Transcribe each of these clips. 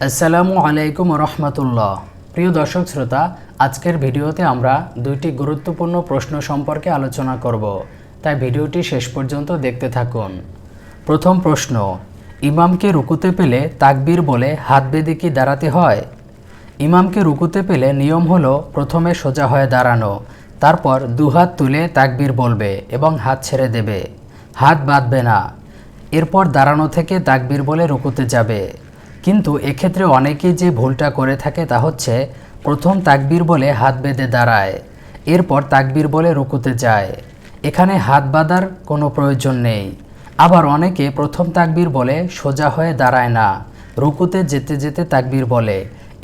আসসালামু আলাইকুম রহমতুল্লাহ। প্রিয় দর্শক শ্রোতা, আজকের ভিডিওতে আমরা দুইটি গুরুত্বপূর্ণ প্রশ্ন সম্পর্কে আলোচনা করব। তাই ভিডিওটি শেষ পর্যন্ত দেখতে থাকুন। প্রথম প্রশ্ন, ইমামকে রুকুতে পেলে তাকবীর বলে হাত বেঁধে কি দাঁড়াতে হয়? ইমামকে রুকুতে পেলে নিয়ম হলো প্রথমে সোজা হয়ে দাঁড়ানো, তারপর দুহাত তুলে তাকবীর বলবে এবং হাত ছেড়ে দেবে। হাত বাঁধবে না। এরপর দাঁড়ানো থেকে তাকবীর বলে রুকুতে যাবে। কিন্তু এক্ষেত্রে অনেকেই যে ভুলটা করে থাকে তা হচ্ছে প্রথম তাকবীর বলে হাত বেঁধে দাঁড়ায়, এরপর তাকবীর বলে রুকুতে যায়। এখানে হাত বাঁধার কোনো প্রয়োজন নেই। আবার অনেকে প্রথম তাকবীর বলে সোজা হয়ে দাঁড়ায় না, রুকুতে যেতে যেতে তাকবীর বলে।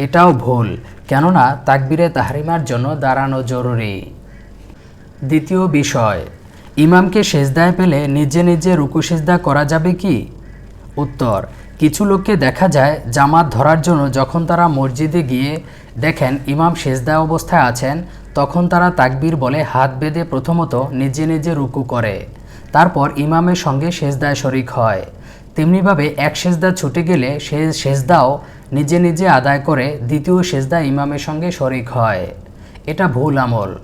এটাও ভুল, কেননা তাকবীরে তাহরিমার জন্য দাঁড়ানো জরুরি। দ্বিতীয় বিষয়, ইমামকে সেজদায় পেলে নিজে নিজে রুকু সেজদা করা যাবে কি? উত্তর। কিছু লোককে দেখা যায় জামাত ধরার জন্য যখন তারা মসজিদে গিয়ে দেখেন ইমাম সেজদা অবস্থায় আছেন, তখন তারা তাকবীর বলে হাত বেঁধে প্রথমত নিজে নিজে রুকু করে। তারপর ইমামের সঙ্গে সেজদায় শরিক হয়। তেমনিভাবে এক সেজদা ছুটে গেলে সে সেজদাও নিজে নিজে আদায় করে দ্বিতীয় সেজদা ইমামের সঙ্গে শরিক হয়। এটা ভুল আমল।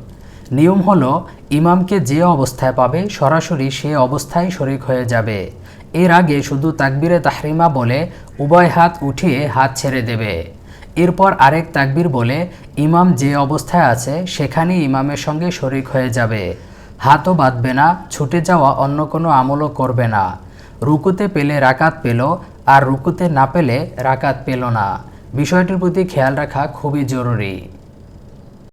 নিয়ম হলো, ইমামকে যে অবস্থায় পাবে সরাসরি সে অবস্থায় শরিক হয়ে যাবে। এর আগে শুধু তাকবিরে তাহরিমা বলে উভয় হাত উঠিয়ে হাত ছেড়ে দেবে। এরপর আরেক তাকবির বলে, ইমাম যে অবস্থায় আছে, সেখানেই ইমামের সঙ্গে শরিক হয়ে যাবে। হাতও বাঁধবে না, ছুটে যাওয়া অন্য কোনো আমলও করবে না। রুকুতে পেলে রাকাত পেল, আর রুকুতে না পেলে রাকাত পেল না। বিষয়টির প্রতি খেয়াল রাখা খুবই জরুরি।